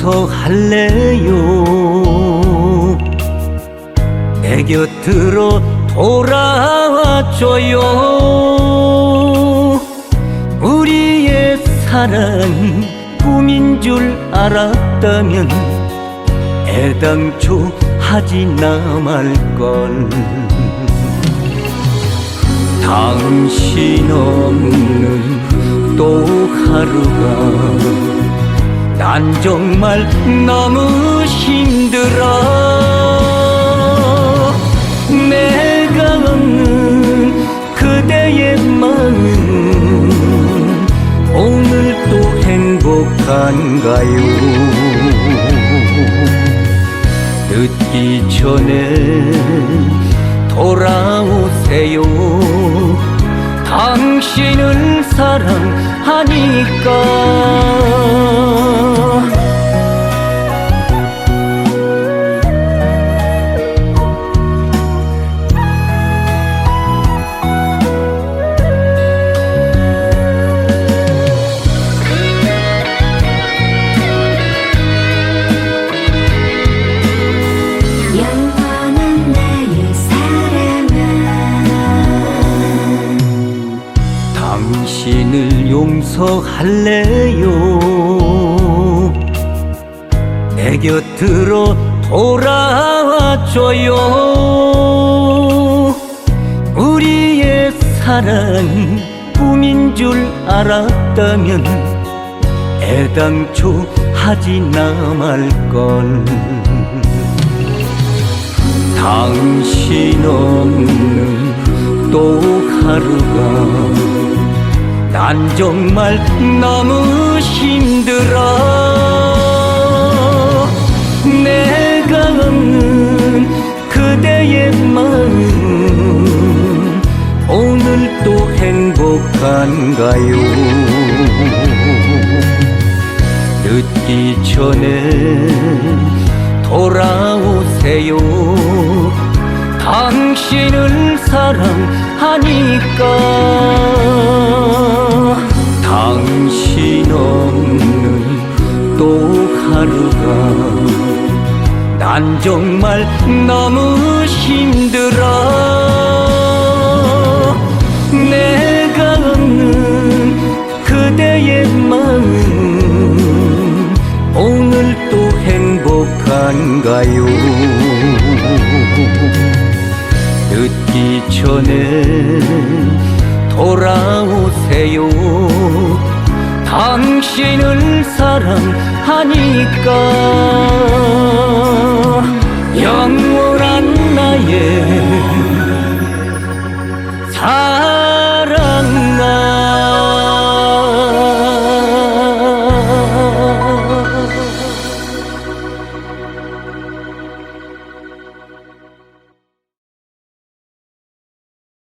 용서할래요? 내 곁으로 돌아와줘요. 우리의 사랑이 꿈인 줄 알았다면 애당초 하지나 말걸. 당신 없는 또 하루가 난 정말 너무 힘들어. 내가 없는 그대의 마음 오늘도 행복한가요? 늦기 전에 돌아오세요. 당신을 사랑하니까 용서할래요? 내 곁으로 돌아와줘요. 우리의 사랑이 꿈인 줄 알았다면 애당초 하지나 말걸. 당신 없는 또 난 정말 너무 힘들어. 내가 없는 그대의 마음 오늘도 행복한가요? 늦기 전에 돌아오세요. 당신을 사랑하니까 난 정말 너무 힘들어. 내가 없는 그대의 마음 오늘도 행복한가요? 늦기 전에 돌아오세요. 당신을 사랑하니까